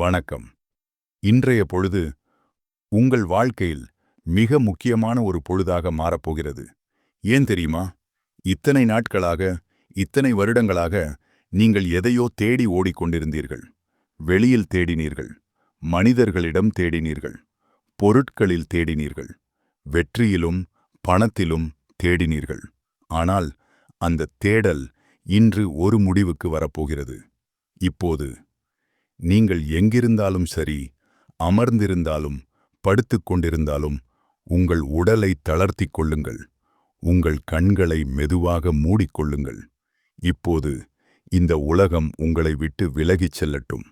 வணக்கம். இன்றைய பொழுது உங்கள் வாழ்க்கையில் மிக முக்கியமான ஒரு பொழுதாக மாறப்போகிறது. ஏன் தெரியுமா? இத்தனை நாட்களாக இத்தனை வருடங்களாக நீங்கள் எதையோ தேடி ஓடிக்கொண்டிருந்தீர்கள். வெளியில் தேடினீர்கள். மனிதர்களிடம் தேடினீர்கள். பொருட்களில் தேடினீர்கள். வெற்றியிலும் பணத்திலும் தேடினீர்கள். ஆனால் அந்த தேடல் இன்று ஒரு முடிவுக்கு வரப்போகிறது. இப்போது நீங்கள் எங்கிருந்தாலும் சரி அமர்ந்திருந்தாலும் படுத்துக் கொண்டிருந்தாலும் உங்கள் உடலை தளர்த்திக் கொள்ளுங்கள். உங்கள் கண்களை மெதுவாக மூடிக்கொள்ளுங்கள் இப்போது இந்த உலகம் உங்களை விட்டு விலகிச் செல்லட்டும்.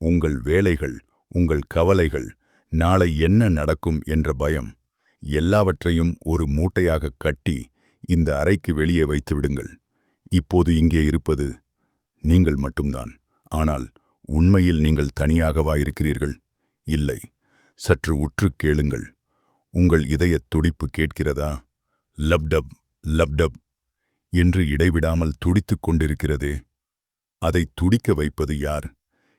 உங்கள் வேலைகள் உங்கள் கவலைகள் நாளை என்ன நடக்கும் என்ற பயம் எல்லாவற்றையும் ஒரு மூட்டையாக கட்டி இந்த அறைக்கு வெளியே வைத்து விடுங்கள் இப்போது இங்கே இருப்பது நீங்கள் மட்டும்தான். ஆனால் உண்மையில் நீங்கள் தனியாகவா இருக்கிறீர்கள்? இல்லை. சற்று உற்று கேளுங்கள். உங்கள் இதயத் துடிப்பு கேட்கிறதா? லப்டப் லப்டப் என்று இடைவிடாமல் துடித்துக் கொண்டிருக்கிறதே. அதை துடிக்க வைப்பது யார்?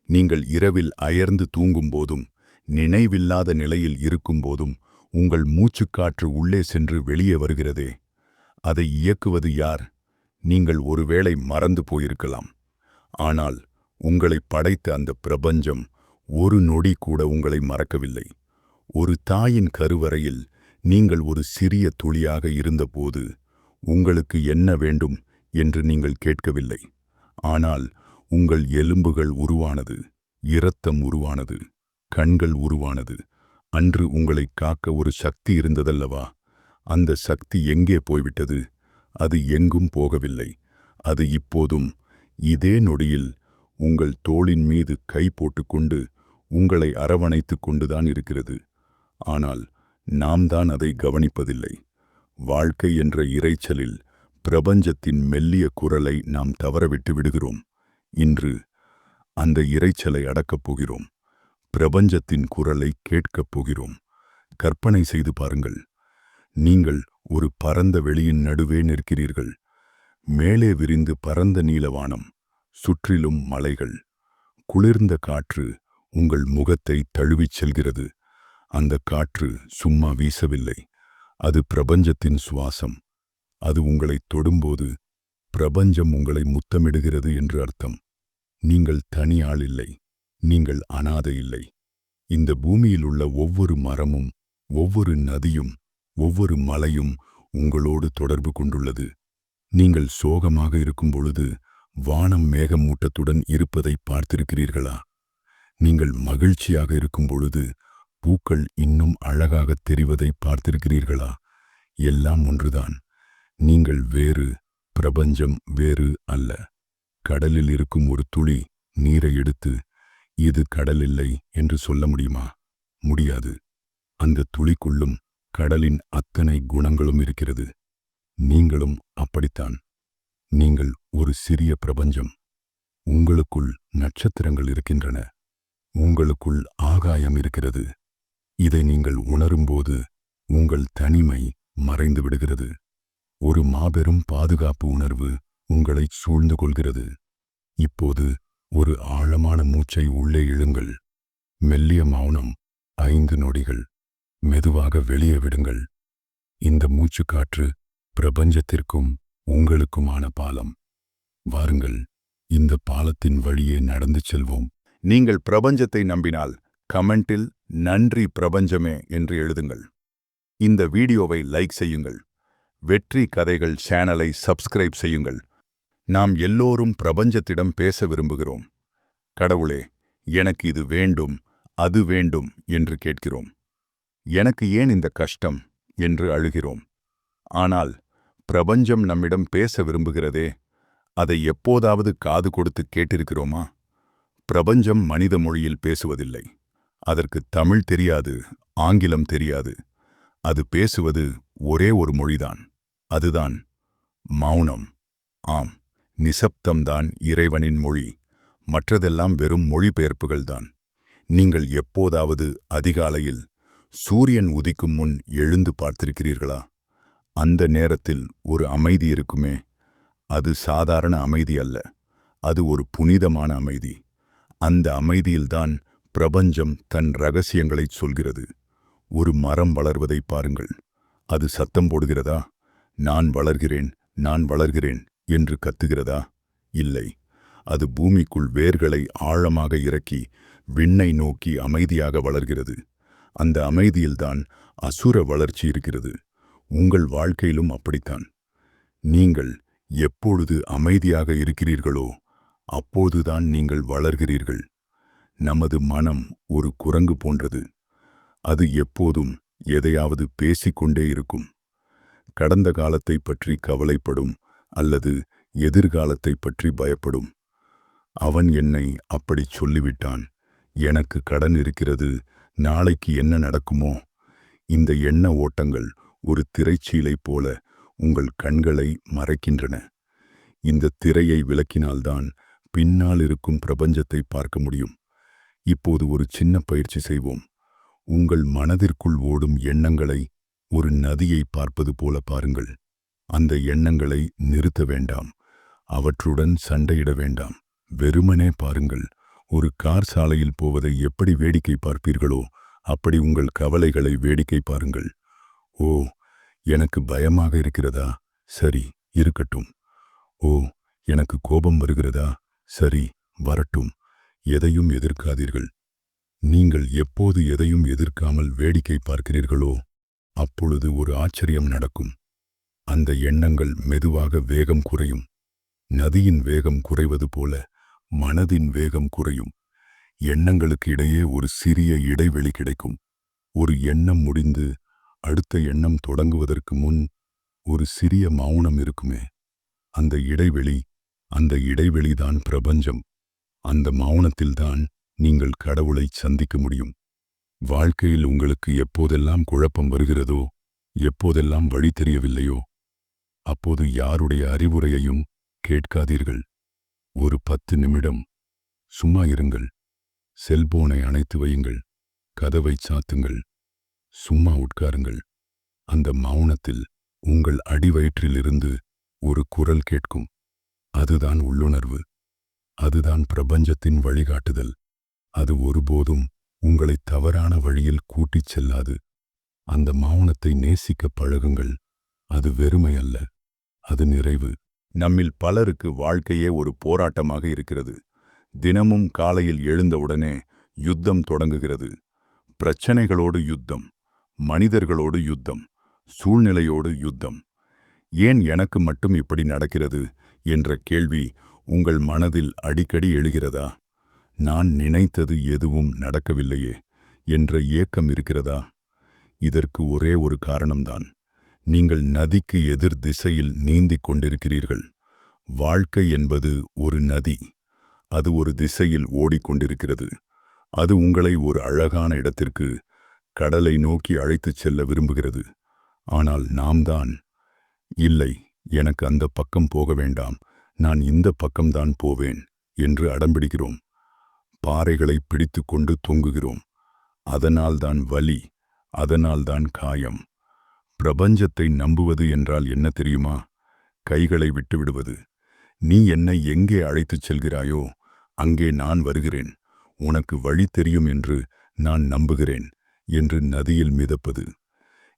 நீங்கள் இரவில் அயர்ந்து தூங்கும்போதும் நினைவில்லாத நிலையில் இருக்கும்போதும் உங்கள் மூச்சுக்காற்று உள்ளே சென்று வெளியே வருகிறதே. அதை இயக்குவது யார்? நீங்கள் ஒருவேளை மறந்து போயிருக்கலாம். ஆனால் உங்களை படைத்த அந்த பிரபஞ்சம் ஒரு நொடி கூட உங்களை மறக்கவில்லை. ஒரு தாயின் கருவறையில் நீங்கள் ஒரு சிறிய துளியாக இருந்தபோது உங்களுக்கு என்ன வேண்டும் என்று நீங்கள் கேட்கவில்லை. ஆனால் உங்கள் எலும்புகள் உருவானது இரத்தம் உருவானது கண்கள் உருவானது. அன்று உங்களை காக்க ஒரு சக்தி இருந்ததல்லவா? அந்த சக்தி எங்கே போய்விட்டது? அது எங்கும் போகவில்லை. அது இப்போதும் இதே நொடியில் உங்கள் தோளின் மீது கை போட்டுக்கொண்டு உங்களை அரவணைத்துக் கொண்டுதான் இருக்கிறது. ஆனால் நாம் தான் அதை கவனிப்பதில்லை. வாழ்க்கை என்ற இரைச்சலில் பிரபஞ்சத்தின் மெல்லிய குரலை நாம் தவறவிட்டு விடுகிறோம். இன்று அந்த இரைச்சலை அடக்கப் போகிறோம். பிரபஞ்சத்தின் குரலை கேட்கப் போகிறோம். கற்பனை செய்து பாருங்கள். நீங்கள் ஒரு பரந்த வெளியின் நடுவே நிற்கிறீர்கள். மேலே விரிந்து பரந்த நீலவானம். சுற்றிலும் மலைகள். குளிர்ந்த காற்று உங்கள் முகத்தை தழுவிச் செல்கிறது. அந்த காற்று சும்மா வீசவில்லை. அது பிரபஞ்சத்தின் சுவாசம். அது உங்களை தொடும்போது பிரபஞ்சம் உங்களை முத்தமிடுகிறது என்று அர்த்தம். நீங்கள் தனி ஆள் இல்லை. நீங்கள் அனாதை இல்லை. இந்த பூமியில் உள்ள ஒவ்வொரு மரமும் ஒவ்வொரு நதியும் ஒவ்வொரு மலையும் உங்களோடு தொடர்பு கொண்டுள்ளது. நீங்கள் சோகமாக இருக்கும் பொழுது வானம் மேகமூட்டத்துடன் இருப்பதை பார்த்திருக்கிறீர்களா? நீங்கள் மகிழ்ச்சியாக இருக்கும் பொழுது பூக்கள் இன்னும் அழகாகத் தெரிவதை பார்த்திருக்கிறீர்களா? எல்லாம் ஒன்றுதான். நீங்கள் வேறு பிரபஞ்சம் வேறு அல்ல. கடலில் இருக்கும் ஒரு துளி நீரை எடுத்து இது கடல் இல்லை என்று சொல்ல முடியுமா? முடியாது. அந்த துளிக்குள்ளும் கடலின் அத்தனை குணங்களும் இருக்கிறது. நீங்களும் அப்படித்தான். நீங்கள் ஒரு சிறிய பிரபஞ்சம். உங்களுக்குள் நட்சத்திரங்கள் இருக்கின்றன. உங்களுக்குள் ஆகாயம் இருக்கிறது. இதை நீங்கள் உணரும்போது உங்கள் தனிமை மறைந்து விடுகிறது. ஒரு மாபெரும் பாதுகாப்பு உணர்வு உங்களை சூழ்ந்து கொள்கிறது. இப்போது ஒரு ஆழமான மூச்சை உள்ளே இழுங்கள். மெல்லிய மௌனம் ஐந்து நொடிகள் மெதுவாக வெளியே விடுங்கள். இந்த மூச்சுக்காற்று பிரபஞ்சத்திற்கும் உங்களுக்குமான பாலம். வாருங்கள் இந்த பாலத்தின் வழியே நடந்து செல்வோம். நீங்கள் பிரபஞ்சத்தை நம்பினால் கமெண்டில் நன்றி பிரபஞ்சமே என்று எழுதுங்கள். இந்த வீடியோவை லைக் செய்யுங்கள். வெற்றி கதைகள் சேனலை சப்ஸ்கிரைப் செய்யுங்கள். நாம் எல்லோரும் பிரபஞ்சத்திடம் பேச விரும்புகிறோம். கடவுளே எனக்கு இது வேண்டும் அது வேண்டும் என்று கேட்கிறோம். எனக்கு ஏன் இந்த கஷ்டம்? என்று அழுகிறோம். ஆனால் பிரபஞ்சம் நம்மிடம் பேச விரும்புகிறதே அதை எப்போதாவது காது கொடுத்து கேட்டிருக்கிறோமா? பிரபஞ்சம் மனித மொழியில் பேசுவதில்லை. அதற்கு தமிழ் தெரியாது ஆங்கிலம் தெரியாது. அது பேசுவது ஒரே ஒரு மொழிதான். அதுதான் மௌனம். ஆம் நிசப்தம்தான் இறைவனின் மொழி. மற்றதெல்லாம் வெறும் மொழிபெயர்ப்புகள்தான். நீங்கள் எப்போதாவது அதிகாலையில் சூரியன் உதிக்கும் முன் எழுந்து பார்த்திருக்கிறீர்களா? அந்த நேரத்தில் ஒரு அமைதி இருக்குமே? அது சாதாரண அமைதி அல்ல. அது ஒரு புனிதமான அமைதி. அந்த அமைதியில்தான் பிரபஞ்சம் தன் ரகசியங்களைச் சொல்கிறது. ஒரு மரம் வளர்வதை பாருங்கள். அது சத்தம் போடுகிறதா? நான் வளர்கிறேன் நான் வளர்கிறேன் என்று கத்துகிறதா? இல்லை. அது பூமிக்குள் வேர்களை ஆழமாக இறக்கி விண்ணை நோக்கி அமைதியாக வளர்கிறது. அந்த அமைதியில்தான் அசுர வளர்ச்சி இருக்கிறது. உங்கள் வாழ்க்கையிலும் அப்படித்தான். நீங்கள் எப்பொழுது அமைதியாக இருக்கிறீர்களோ அப்போதுதான் நீங்கள் வளர்கிறீர்கள். நமது மனம் ஒரு குரங்கு போன்றது. அது எப்போதும் எதையாவது பேசிக்கொண்டே இருக்கும். கடந்த காலத்தை பற்றி கவலைப்படும் அல்லது எதிர்காலத்தை பற்றி பயப்படும். அவன் என்னை அப்படிச் சொல்லிவிட்டான். எனக்கு கடன் இருக்கிறது. நாளைக்கு என்ன நடக்குமோ? இந்த எண்ண ஓட்டங்கள் ஒரு திரைச்சீலை போல உங்கள் கண்களை மறைக்கின்றன. இந்த திரையை விளக்கினால்தான் பின்னால் இருக்கும் பிரபஞ்சத்தை பார்க்க முடியும். இப்போது ஒரு சின்ன பயிற்சி செய்வோம். உங்கள் மனதிற்குள் ஓடும் எண்ணங்களை ஒரு நதியை பார்ப்பது போல பாருங்கள். அந்த எண்ணங்களை நிறுத்த வேண்டாம். அவற்றுடன் சண்டையிட வேண்டாம். வெறுமனே பாருங்கள். ஒரு கார் சாலையில் போவதை எப்படி வேடிக்கை பார்ப்பீர்களோ அப்படி உங்கள் கவலைகளை வேடிக்கை பாருங்கள். ஓ எனக்கு பயமாக இருக்கிறதா? சரி இருக்கட்டும். ஓ எனக்கு கோபம் வருகிறதா? சரி வரட்டும். எதையும் எதிர்க்காதீர்கள். நீங்கள் எப்போது எதையும் எதிர்க்காமல் வேடிக்கை பார்க்கிறீர்களோ அப்பொழுது ஒரு ஆச்சரியம் நடக்கும். அந்த எண்ணங்கள் மெதுவாக வேகம் குறையும். நதியின் வேகம் குறைவது போல மனதின் வேகம் குறையும். எண்ணங்களுக்கு இடையே ஒரு சிறிய இடைவெளி கிடைக்கும். ஒரு எண்ணம் முடிந்து அடுத்த எண்ணம் தொடங்குவதற்கு முன் ஒரு சிறிய மௌனம் இருக்குமே. அந்த இடைவெளி அந்த இடைவெளிதான் பிரபஞ்சம். அந்த மௌனத்தில்தான் நீங்கள் கடவுளை சந்திக்க முடியும். வாழ்க்கையில் உங்களுக்கு எப்போதெல்லாம் குழப்பம் வருகிறதோ எப்போதெல்லாம் வழி தெரியவில்லையோ அப்போது யாருடைய அறிவுரையையும் கேட்காதீர்கள். ஒரு பத்து நிமிடம் சும்மா இருங்கள். செல்போனை அணைத்து வையுங்கள். கதவை சாத்துங்கள். சும்மா உட்காருங்கள். அந்த மௌனத்தில் உங்கள் அடிவயிற்றிலிருந்து ஒரு குரல் கேட்கும். அதுதான் உள்ளுணர்வு. அதுதான் பிரபஞ்சத்தின் வழிகாட்டுதல். அது ஒருபோதும் உங்களை தவறான வழியில் கூட்டிச் செல்லாது. அந்த மௌனத்தை நேசிக்க பழகுங்கள். அது வெறுமை அல்ல. அது நிறைவு. நம்மில் பலருக்கு வாழ்க்கையே ஒரு போராட்டமாக இருக்கிறது. தினமும் காலையில் எழுந்தவுடனே யுத்தம் தொடங்குகிறது. பிரச்சனைகளோடு யுத்தம். மனிதர்களோடு யுத்தம் சூழ்நிலையோடு யுத்தம். ஏன் எனக்கு மட்டும் இப்படி நடக்கிறது? என்ற கேள்வி உங்கள் மனதில் அடிக்கடி எழுகிறதா? நான் நினைத்தது எதுவும் நடக்கவில்லையே என்ற ஏக்கம் இருக்கிறதா? இதற்கு ஒரே ஒரு காரணம்தான். நீங்கள் நதிக்கு எதிர் திசையில் நீந்திக் கொண்டிருக்கிறீர்கள். வாழ்க்கை என்பது ஒரு நதி. அது ஒரு திசையில் ஓடிக்கொண்டிருக்கிறது. அது உங்களை ஒரு அழகான இடத்திற்கு கடலை நோக்கி அழைத்துச் செல்ல விரும்புகிறது. ஆனால் நாம் தான் இல்லை எனக்கு அந்த பக்கம் போக வேண்டாம். நான் இந்த பக்கம்தான் போவேன் என்று அடம்பிடிக்கிறோம். பாறைகளை பிடித்துக்கொண்டு தொங்குகிறோம். அதனால்தான் வலி அதனால்தான் காயம். பிரபஞ்சத்தை நம்புவது என்றால் என்ன தெரியுமா? கைகளை விட்டுவிடுவது நீ என்னை எங்கே அழைத்துச் செல்கிறாயோ அங்கே நான் வருகிறேன். உனக்கு வழி தெரியும் என்று நான் நம்புகிறேன். என்று நதியில் மிதப்பது.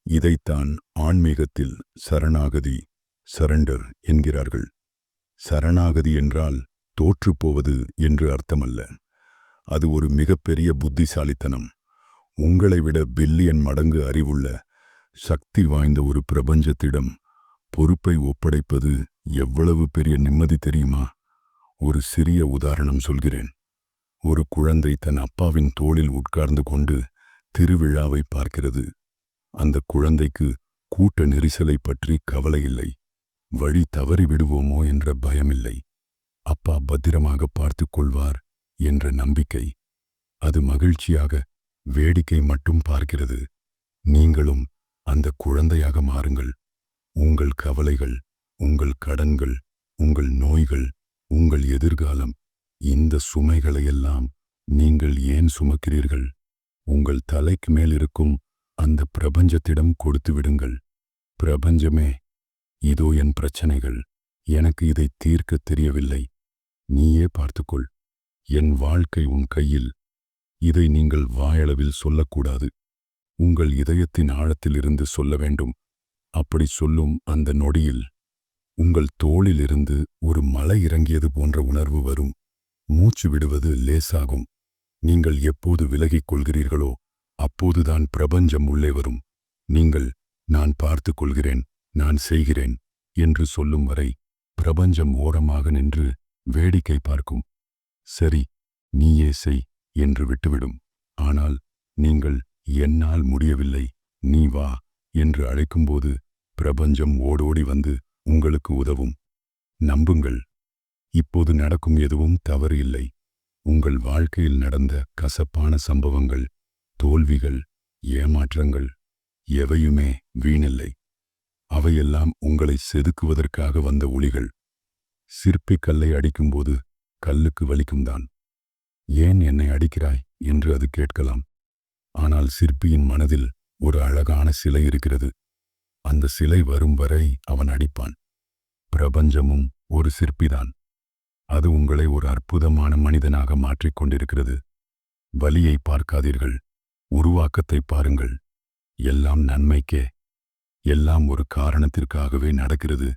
இதைத்தான் ஆன்மீகத்தில் சரணாகதி சரண்டர் என்கிறார்கள். சரணாகதி என்றால் தோற்றுப்போவது என்று அர்த்தமல்ல. அது ஒரு மிகப்பெரிய புத்திசாலித்தனம். உங்களை விட பில்லியன் மடங்கு அறிவுள்ள சக்தி வாய்ந்த ஒரு பிரபஞ்சத்திடம் பொறுப்பை ஒப்படைப்பது எவ்வளவு பெரிய நிம்மதி தெரியுமா? ஒரு சிறிய உதாரணம் சொல்கிறேன். ஒரு குழந்தை தன் அப்பாவின் தோளில் உட்கார்ந்து கொண்டு திருவிழாவை பார்க்கிறது. அந்த குழந்தைக்கு கூட்ட நெரிசலை பற்றி கவலை இல்லை. வழி தவறி விடுவோமோ என்ற பயமில்லை. அப்பா பத்திரமாக பார்த்து கொள்வார் என்ற நம்பிக்கை. அது மகிழ்ச்சியாக வேடிக்கை மட்டும் பார்க்கிறது. நீங்களும் அந்த குழந்தையாக மாறுங்கள். உங்கள் கவலைகள் உங்கள் கடன்கள் உங்கள் நோய்கள் உங்கள் எதிர்காலம் இந்த சுமைகளையெல்லாம் நீங்கள் ஏன் சுமக்கிறீர்கள்? உங்கள் தலைக்கு மேல் இருக்கும் அந்த பிரபஞ்சத்திடம் கொடுத்து விடுங்கள். பிரபஞ்சமே இதோ என் பிரச்சனைகள். எனக்கு இதை தீர்க்கத் தெரியவில்லை. நீயே பார்த்துக்கொள். என் வாழ்க்கை உன் கையில். இதை நீங்கள் வாயளவில் சொல்லக்கூடாது. உங்கள் இதயத்தின் ஆழத்திலிருந்து சொல்ல வேண்டும். அப்படி சொல்லும் அந்த நொடியில் உங்கள் தோளிலிருந்து ஒரு மலை இறங்கியது போன்ற உணர்வு வரும். மூச்சு விடுவது லேசாகும். நீங்கள் எப்போது விலகிக் கொள்கிறீர்களோ அப்போதுதான் பிரபஞ்சம் உள்ளே வரும். நீங்கள் நான் பார்த்து கொள்கிறேன் நான் செய்கிறேன் என்று சொல்லும் வரை பிரபஞ்சம் ஓரமாக நின்று வேடிக்கை பார்க்கும். சரி நீயே செய் என்று விட்டுவிடும். ஆனால் நீங்கள் என்னால் முடியவில்லை நீ வா என்று அழைக்கும்போது பிரபஞ்சம் ஓடோடி வந்து உங்களுக்கு உதவும். நம்புங்கள் இப்போது நடக்கும் எதுவும் தவறு இல்லை. உங்கள் வாழ்க்கையில் நடந்த கசப்பான சம்பவங்கள் தோல்விகள் ஏமாற்றங்கள் எவையுமே வீணில்லை. அவையெல்லாம் உங்களை செதுக்குவதற்காக வந்த ஒளிகள் சிற்பி கல்லை அடிக்கும்போது கல்லுக்கு வலிக்கும்தான் ஏன் என்னை அடிக்கிறாய் என்று அது கேட்கலாம். ஆனால் சிற்பியின் மனதில் ஒரு அழகான சிலை இருக்கிறது. அந்த சிலை வரும் வரை அவன் அடிப்பான். பிரபஞ்சமும் ஒரு சிற்பிதான். அது உங்களை ஒரு அற்புதமான மனிதனாக மாற்றிக் கொண்டிருக்கிறது. வலியை பார்க்காதீர்கள். உருவாக்கத்தை பாருங்கள். எல்லாம் நன்மைக்கே. எல்லாம் ஒரு காரணத்திற்காகவே நடக்கிறது.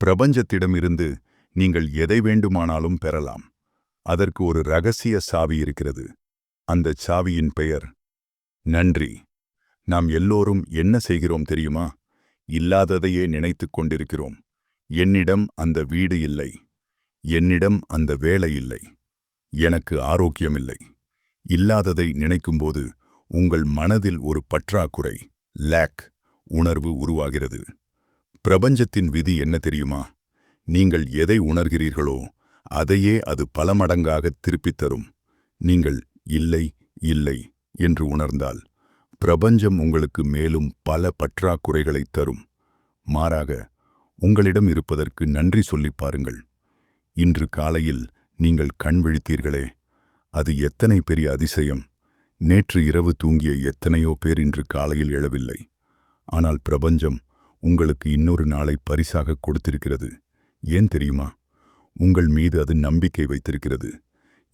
பிரபஞ்சத்திடமிருந்து நீங்கள் எதை வேண்டுமானாலும் பெறலாம். அதற்கு ஒரு ரகசிய சாவி இருக்கிறது. அந்த சாவியின் பெயர் நன்றி. நாம் எல்லோரும் என்ன செய்கிறோம் தெரியுமா? இல்லாததையே நினைத்துக் கொண்டிருக்கிறோம். என்னிடம் அந்த வீடு இல்லை. என்னிடம் அந்த வேலை இல்லை. எனக்கு ஆரோக்கியமில்லை. இல்லாததை நினைக்கும்போது உங்கள் மனதில் ஒரு பற்றாக்குறை லேக் உணர்வு உருவாகிறது. பிரபஞ்சத்தின் விதி என்ன தெரியுமா? நீங்கள் எதை உணர்கிறீர்களோ அதையே அது பல மடங்காக திருப்பித் தரும். நீங்கள் இல்லை இல்லை என்று உணர்ந்தால் பிரபஞ்சம் உங்களுக்கு மேலும் பல பற்றாக்குறைகளைத் தரும். மாறாக உங்களிடம் இருப்பதற்கு நன்றி சொல்லிப் பாருங்கள். இன்று காலையில் நீங்கள் கண் விழித்தீர்களே அது எத்தனை பெரிய அதிசயம். நேற்று இரவு தூங்கிய எத்தனையோ பேர் இன்று காலையில் எழவில்லை. ஆனால் பிரபஞ்சம் உங்களுக்கு இன்னொரு நாளை பரிசாக கொடுத்திருக்கிறது. ஏன் தெரியுமா? உங்கள் மீது அது நம்பிக்கை வைத்திருக்கிறது.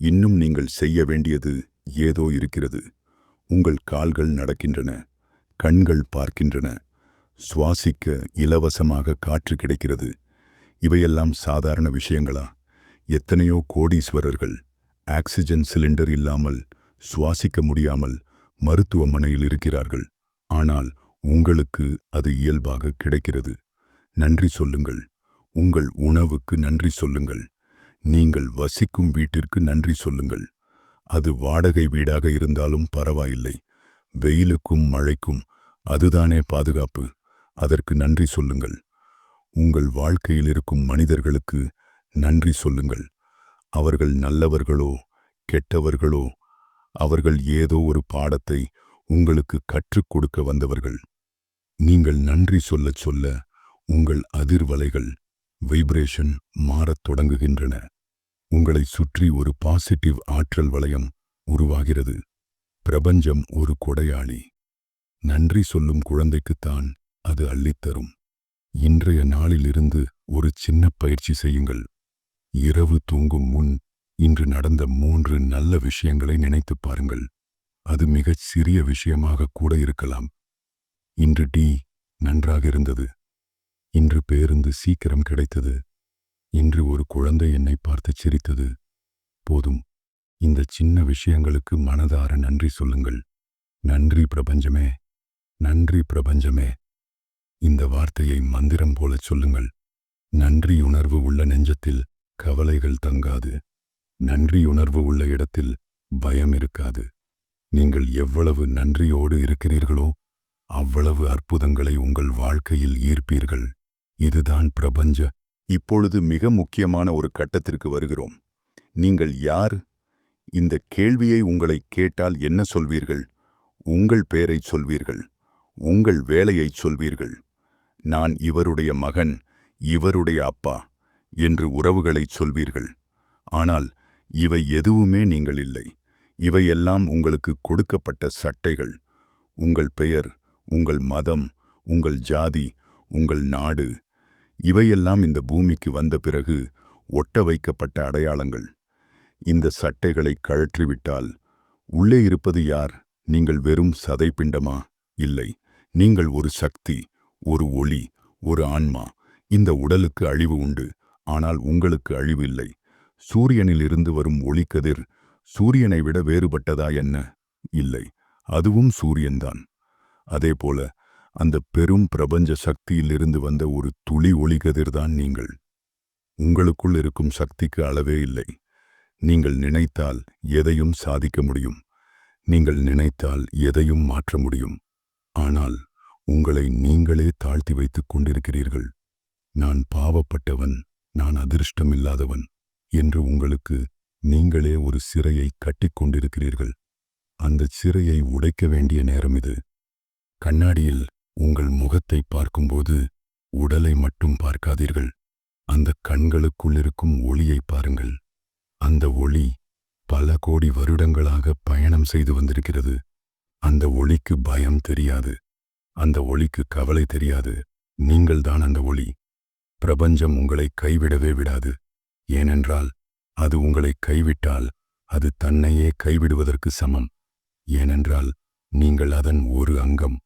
இன்னும் நீங்கள் செய்ய வேண்டியது ஏதோ இருக்கிறது. உங்கள் கால்கள் நடக்கின்றன கண்கள் பார்க்கின்றன. சுவாசிக்க இலவசமாக காற்று கிடைக்கிறது. இவையெல்லாம் சாதாரண விஷயங்களா? எத்தனையோ கோடீஸ்வரர்கள் ஆக்சிஜன் சிலிண்டர் இல்லாமல் சுவாசிக்க முடியாமல் மருத்துவமனையில் இருக்கிறார்கள். ஆனால் உங்களுக்கு அது இயல்பாக கிடைக்கிறது. நன்றி சொல்லுங்கள். உங்கள் உணவுக்கு நன்றி சொல்லுங்கள். நீங்கள் வசிக்கும் வீட்டிற்கு நன்றி சொல்லுங்கள். அது வாடகை வீடாக இருந்தாலும் பரவாயில்லை. வெயிலுக்கும் மழைக்கும் அதுதானே பாதுகாப்பு. அதற்கு நன்றி சொல்லுங்கள். உங்கள் வாழ்க்கையில் இருக்கும் மனிதர்களுக்கு நன்றி சொல்லுங்கள். அவர்கள் நல்லவர்களோ கெட்டவர்களோ அவர்கள் ஏதோ ஒரு பாடத்தை உங்களுக்கு கற்றுக் கொடுக்க வந்தவர்கள். நீங்கள் நன்றி சொல்லச் சொல்ல உங்கள் அதிர்வலைகள் வைப்ரேஷன் மாறத் தொடங்குகின்றன. உங்களை சுற்றி ஒரு பாசிட்டிவ் ஆற்றல் வளையம் உருவாகிறது. பிரபஞ்சம் ஒரு கொடையாளி. நன்றி சொல்லும் குழந்தைக்குத்தான் அது அள்ளித்தரும். இன்றைய நாளிலிருந்து ஒரு சின்ன பயிற்சி செய்யுங்கள். இரவு தூங்கும் முன் இன்று நடந்த மூன்று நல்ல விஷயங்களை நினைத்துப் பாருங்கள். அது மிகச் சிறிய விஷயமாக கூட இருக்கலாம். இன்று டீ நன்றாக இருந்தது. இன்று பேருந்து சீக்கிரம் கிடைத்தது. இன்று ஒரு குழந்தை என்னை பார்த்து சிரித்தது. போதும். இந்த சின்ன விஷயங்களுக்கு மனதார நன்றி சொல்லுங்கள். நன்றி பிரபஞ்சமே. நன்றி பிரபஞ்சமே. இந்த வார்த்தையை மந்திரம் போலச் சொல்லுங்கள். நன்றியுணர்வு உள்ள நெஞ்சத்தில் கவலைகள் தங்காது. நன்றியுணர்வு உள்ள இடத்தில் பயம் இருக்காது. நீங்கள் எவ்வளவு நன்றியோடு இருக்கிறீர்களோ அவ்வளவு அற்புதங்களை உங்கள் வாழ்க்கையில் ஈர்ப்பீர்கள். இதுதான் பிரபஞ்ச. இப்பொழுது மிக முக்கியமான ஒரு கட்டத்திற்கு வருகிறோம். நீங்கள் யார்? இந்த கேள்வியை உங்களை கேட்டால் என்ன சொல்வீர்கள்? உங்கள் பெயரை சொல்வீர்கள். உங்கள் வேலையை சொல்வீர்கள். நான் இவருடைய மகன் இவருடைய அப்பா என்று உறவுகளைச் சொல்வீர்கள். ஆனால் இவை எதுவுமே நீங்கள் இல்லை. இவையெல்லாம் உங்களுக்கு கொடுக்கப்பட்ட சட்டைகள். உங்கள் பெயர் உங்கள் மதம் உங்கள் ஜாதி உங்கள் நாடு. இவையெல்லாம் இந்த பூமிக்கு வந்த பிறகு ஒட்ட வைக்கப்பட்ட அடையாளங்கள். இந்த சட்டைகளை கழற்றிவிட்டால் உள்ளே இருப்பது யார்? நீங்கள் வெறும் சதைப்பிண்டமா? இல்லை. நீங்கள் ஒரு சக்தி. ஒரு ஒளி ஒரு ஆன்மா. இந்த உடலுக்கு அழிவு உண்டு. ஆனால் உங்களுக்கு அழிவு இல்லை. சூரியனிலிருந்து வரும் ஒளிக்கதிர் சூரியனை விட வேறுபட்டதா என்ன? இல்லை. அதுவும் சூரியன்தான். அதேபோல அந்த பெரும் பிரபஞ்ச சக்தியிலிருந்து வந்த ஒரு துளி ஒளிகதிர்தான் நீங்கள். உங்களுக்குள் இருக்கும் சக்திக்கு அளவே இல்லை. நீங்கள் நினைத்தால் எதையும் சாதிக்க முடியும். நீங்கள் நினைத்தால் எதையும் மாற்ற முடியும். ஆனால் உங்களை நீங்களே தாழ்த்தி வைத்துக் கொண்டிருக்கிறீர்கள். நான் பாவப்பட்டவன் நான் அதிர்ஷ்டமில்லாதவன் என்று உங்களுக்கு நீங்களே ஒரு சிறையை கட்டிக் கொண்டிருக்கிறீர்கள். அந்தச் சிறையை உடைக்க வேண்டிய நேரம் இது. கண்ணாடியில் உங்கள் முகத்தை பார்க்கும்போது உடலை மட்டும் பார்க்காதீர்கள். அந்த கண்களுக்குள்ளிருக்கும் ஒளியை பாருங்கள். அந்த ஒளி பல கோடி வருடங்களாக பயணம் செய்து வந்திருக்கிறது. அந்த ஒளிக்கு பயம் தெரியாது. அந்த ஒளிக்கு கவலை தெரியாது. நீங்கள்தான் அந்த ஒளி. பிரபஞ்சம் உங்களை கைவிடவே விடாது. ஏனென்றால் அது உங்களை கைவிட்டால் அது தன்னையே கைவிடுவதற்கு சமம். ஏனென்றால் நீங்கள் அதன் ஒரு அங்கம்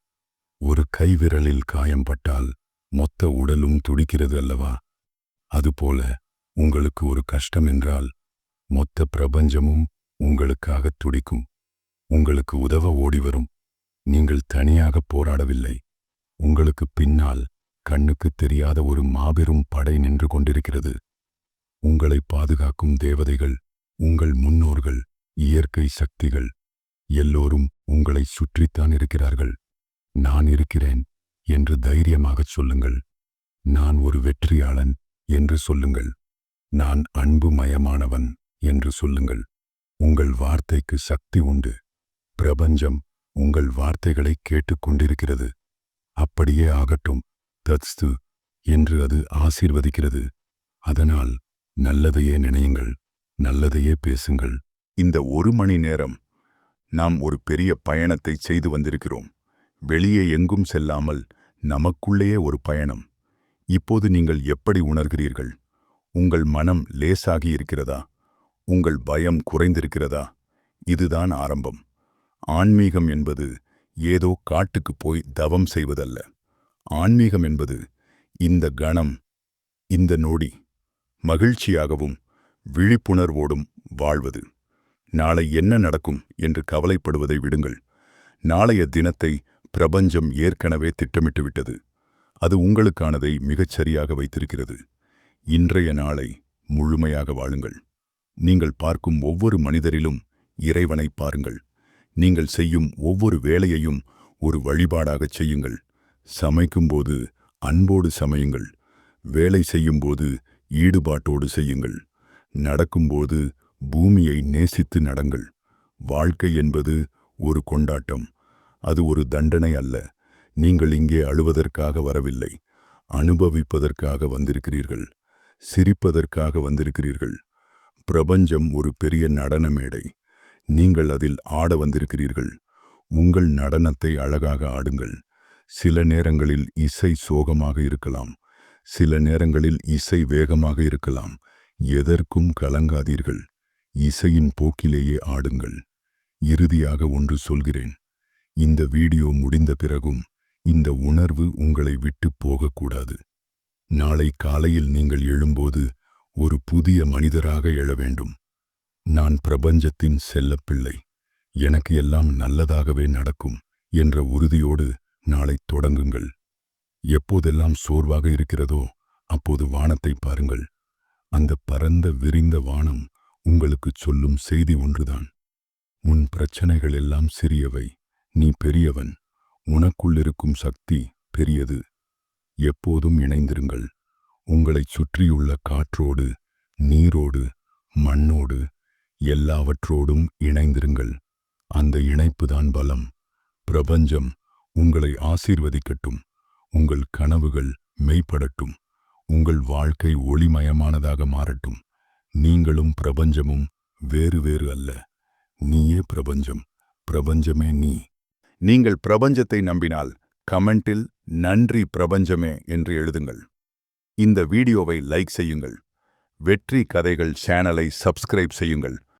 ஒரு கைவிரலில் காயம்பட்டால் மொத்த உடலும் துடிக்கிறது அல்லவா? அதுபோல உங்களுக்கு ஒரு கஷ்டம் என்றால் மொத்த பிரபஞ்சமும் உங்களுக்காக துடிக்கும். உங்களுக்கு உதவ ஓடிவரும். நீங்கள் தனியாக போராடவில்லை. உங்களுக்கு பின்னால் கண்ணுக்கு தெரியாத ஒரு மாபெரும் படை நின்று கொண்டிருக்கிறது. உங்களை பாதுகாக்கும் தேவதைகள் உங்கள் முன்னோர்கள் இயற்கை சக்திகள் எல்லோரும் உங்களை சுற்றித்தான் இருக்கிறார்கள். நான் இருக்கிறேன் என்று தைரியமாகச் சொல்லுங்கள். நான் ஒரு வெற்றியாளன் என்று சொல்லுங்கள். நான் அன்பு மயமானவன் என்று சொல்லுங்கள். உங்கள் வார்த்தைக்கு சக்தி உண்டு. பிரபஞ்சம் உங்கள் வார்த்தைகளை கேட்டுக்கொண்டிருக்கிறது. அப்படியே ஆகட்டும் தத்ஸ்து என்று அது ஆசீர்வதிக்கிறது. அதனால் நல்லதையே நினையுங்கள் நல்லதையே பேசுங்கள். இந்த ஒரு மணி நேரம் நாம் ஒரு பெரிய பயணத்தை செய்து வந்திருக்கிறோம். வெளியே எங்கும் செல்லாமல் நமக்குள்ளேயே ஒரு பயணம். இப்போது நீங்கள் எப்படி உணர்கிறீர்கள்? உங்கள் மனம் லேசாகி இருக்கிறதா? உங்கள் பயம் குறைந்திருக்கிறதா? இதுதான் ஆரம்பம். ஆன்மீகம் என்பது ஏதோ காட்டுக்கு போய் தவம் செய்வதல்ல. ஆன்மீகம் என்பது இந்த கணம் இந்த நொடி மகிழ்ச்சியாகவும் விழிப்புணர்வோடும் வாழ்வது. நாளை என்ன நடக்கும் என்று கவலைப்படுவதை விடுங்கள். நாளைய தினத்தை பிரபஞ்சம் ஏற்கனவே திட்டமிட்டு விட்டது. அது உங்களுக்கானதை மிகச் சரியாக வைத்திருக்கிறது. இன்றைய நாளை முழுமையாக வாழுங்கள். நீங்கள் பார்க்கும் ஒவ்வொரு மனிதரிலும் இறைவனை பாருங்கள். நீங்கள் செய்யும் ஒவ்வொரு வேலையையும் ஒரு வழிபாடாகச் செய்யுங்கள். சமைக்கும்போது அன்போடு சமையுங்கள். வேலை செய்யும்போது ஈடுபாட்டோடு செய்யுங்கள். நடக்கும்போது பூமியை நேசித்து நடங்கள். வாழ்க்கை என்பது ஒரு கொண்டாட்டம். அது ஒரு தண்டனை அல்ல. நீங்கள் இங்கே அழுவதற்காக வரவில்லை. அனுபவிப்பதற்காக வந்திருக்கிறீர்கள். சிரிப்பதற்காக வந்திருக்கிறீர்கள். பிரபஞ்சம் ஒரு பெரிய நடன மேடை நீங்கள் அதில் ஆட வந்திருக்கிறீர்கள். உங்கள் நடனத்தை அழகாக ஆடுங்கள். சில நேரங்களில் இசை சோகமாக இருக்கலாம். சில நேரங்களில் இசை வேகமாக இருக்கலாம். எதற்கும் கலங்காதீர்கள். இசையின் போக்கிலேயே ஆடுங்கள். இறுதியாக ஒன்று சொல்கிறேன். இந்த வீடியோ முடிந்த பிறகும் இந்த உணர்வு உங்களை விட்டு போகக்கூடாது. நாளை காலையில் நீங்கள் எழும்போது ஒரு புதிய மனிதராக எழ வேண்டும். நான் பிரபஞ்சத்தின் செல்லப்பிள்ளை. எனக்கு எல்லாம் நல்லதாகவே நடக்கும் என்ற உறுதியோடு நாளை தொடங்குங்கள். எப்போதெல்லாம் சோர்வாக இருக்கிறதோ அப்போது வானத்தை பாருங்கள். அந்த பரந்த விரிந்த வானம் உங்களுக்குச் சொல்லும் செய்தி ஒன்றுதான். உன் பிரச்சனைகள் எல்லாம் சிறியவை. நீ பெரியவன். உனக்குள் இருக்கும் சக்தி பெரியது. எப்போதும் இணைந்திருங்கள். உங்களைச் சுற்றியுள்ள காற்றோடு நீரோடு மண்ணோடு எல்லாவற்றோடும் இணைந்திருங்கள். அந்த இணைப்புதான் பலம். பிரபஞ்சம் உங்களை ஆசீர்வதிக்கட்டும். உங்கள் கனவுகள் மெய்ப்படட்டும். உங்கள் வாழ்க்கை ஒளிமயமானதாக மாறட்டும். நீங்களும் பிரபஞ்சமும் வேறு வேறு அல்ல. நீயே பிரபஞ்சம். பிரபஞ்சமே நீ. நீங்கள் பிரபஞ்சத்தை நம்பினால் கமெண்டில் நன்றி பிரபஞ்சமே என்று எழுதுங்கள். இந்த வீடியோவை லைக் செய்யுங்கள். வெற்றி கதைகள் சேனலை சப்ஸ்கிரைப் செய்யுங்கள்.